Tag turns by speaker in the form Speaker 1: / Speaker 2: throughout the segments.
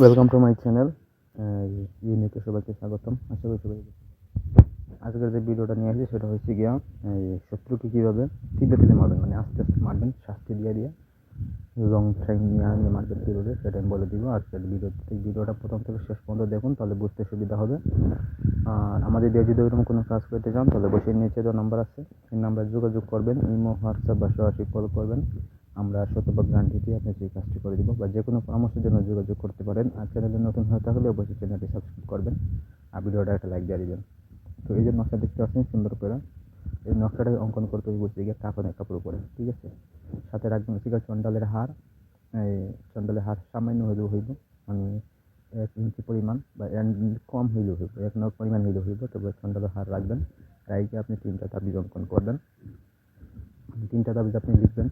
Speaker 1: Welcome to my channel ইউনিকে সবাইকে স্বাগতম। আশা করি সবাই আজকের যে ভিডিওটা নিয়ে আসছি সেটা হচ্ছে গিয়া শত্রুকে কীভাবে তিলে তিলে মারবেন মানে আস্তে আস্তে মারবেন, শাস্তি দিয়ে দিয়ে। লং টাইম নিয়ে নিয়ে মারবেন কীভাবে, সেটা আমি বলে দিব। আর সেটা ভিডিও এই ভিডিওটা প্রথম থেকে শেষ পর্যন্ত দেখুন, তাহলে বুঝতে সুবিধা হবে। আর আমাদের দিয়ে যদি ওইরকম কোনো কাজ করতে চান, তাহলে বসে নিচে তো নাম্বার আছে। এই নাম্বারে যোগাযোগ করবেন, ইমো, হোয়াটসঅ্যাপ বা সরাসরি কল করবেন। আমরা শতভাগ গ্যারান্টি দিয়ে আপনার সেই কাজটি করে দিব বা যে কোনো পরামর্শের জন্য যোগাযোগ করতে পারেন। আর চ্যানেলে নতুন হয়ে থাকলে অবশ্যই চ্যানেলটি সাবস্ক্রাইব করবেন আর ভিডিওটা একটা লাইক দিয়ে দিবেন। তো এই যে নকশা দেখতে পাচ্ছেন, সুন্দর করে। এই নকশাটাকে অঙ্কন করতে হবে বলতে গিয়ে কাপড়ের কাপড় উপরে, ঠিক আছে? সাথে রাখবেন হচ্ছে চন্ডালের হার। এই চন্ডালের হার সামান্য হইলেও হইব। মানে এক ইঞ্চি পরিমাণ বা কম হইলেও হইব, এক নখ পরিমাণ হইলেও হইব। তবে চন্ডালের হার রাখবেন। রাইকে আপনি তিনটা তাবিজ অঙ্কন করবেন। তিনটা তাবিজ আপনি লিখবেন।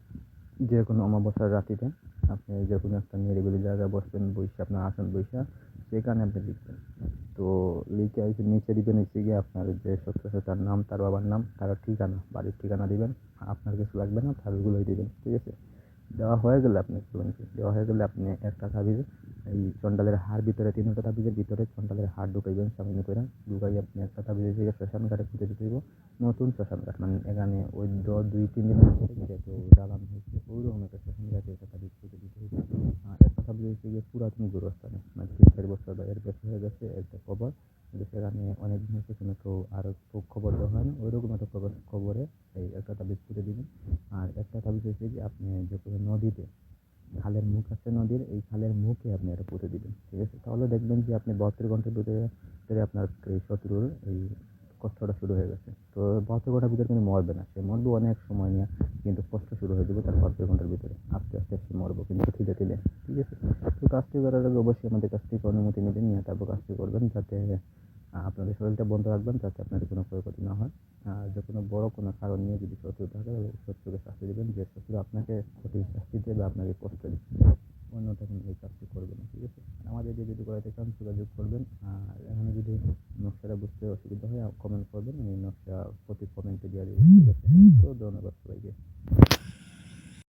Speaker 1: যে কোনো অমাবস্যার রাতিতে আপনি যে কোনো একটা নিরিবিলি জায়গায় বসবেন, বসে আপনার আসন বসে সেখানে আপনি লিখবেন। তো লিখে এসে নিচে দিবেন এসে গিয়ে আপনার যে সত্য তার নাম, তার বাবার নাম, তার ঠিকানা, বাড়ির ঠিকানা দিবেন। আপনার কিছু লাগবে না তাবিজগুলোই দিবেন, ঠিক আছে? দেওয়া হয়ে গেলে আপনি কি, দেওয়া হয়ে গেলে আপনি একটা তাবিজ এই চন্ডালের হাড় ভিতরে তিনটা তাবিজের ভিতরে চন্ডালের হার ঢুকাইবেন সামনে করে ঢুকাই আপনি একটা তাবিজের জায়গায় শ্মশান ঘাটে দিতে দিব নতুন শ্মশান ঘাট মানে এখানে ওই দুই, তিন ভিতরে যেহেতু জ্বালানো হয়েছে ওইরকম একটা শ্মশান ঘাটে একটা তাবিজ পুঁতে দিতে হয়েছে আর একটা তাবিজ হচ্ছে গিয়ে পুরাতন গুরুস্থানে মানে তিন চার বছর বা এর বেশি হয়ে গেছে, একটা কবর সেখানে অনেক দিন হচ্ছে কোনো কেউ আরও খবর দেওয়া হয় না ওইরকম একটা খবর খবরে এই একটা তাবিজ পুঁতে দিবেন। আর একটা তাবিজ হচ্ছে যে আপনি যে কোনো নদীতে খালের মুখ আছে নদীর, এই খালের মুখে আপনি এটা পুঁতে দিবেন, ঠিক আছে? তাহলে দেখবেন যে আপনি বাহাত্তর ঘণ্টার ভিতরে আপনার এই শত্রুর এই কষ্টটা শুরু হয়ে গেছে। তো বাহাত্তর ঘণ্টার ভিতরে কিন্তু মরবে না। সে মরবে অনেক সময় নিয়ে কিন্তু কষ্ট শুরু হয়ে যাবে তার বাহাত্তর ঘণ্টার ভিতরে। আস্তে আস্তে সে মরবো কিন্তু ধীরে ধীরে, ঠিক আছে? তো কাজটি করার আগে অবশ্যই আমাদের কাছ থেকে অনুমতি নেবেন, নিয়ে তারপর কাজটি করবেন, যাতে আপনাদের শরীরটা বন্ধ রাখবেন যাতে আপনাদের কোনো ক্ষয়ক্ষতি না হয়। আর যে কোনো বড় কোনো কারণ নিয়ে যদি শত্রু থাকে, তাহলে শত্রুকে শাস্তি দেবেন, যে শত্রু আপনাকে ক্ষতির শাস্তি দেবে, আপনাকে কষ্ট দেবে। অন্যথা কোনো এই কাজটি করবে না, ঠিক আছে? আমাদের দিয়ে যদি করাতে চান, যোগাযোগ করবেন। আর এখানে যদি নকশাটা বুঝতে অসুবিধা হয়, কমেন্ট করবেন, আমি নকশা প্রতি কমেন্টে দিয়ে দেবো, ঠিক আছে? তো ধন্যবাদ সবাইকে।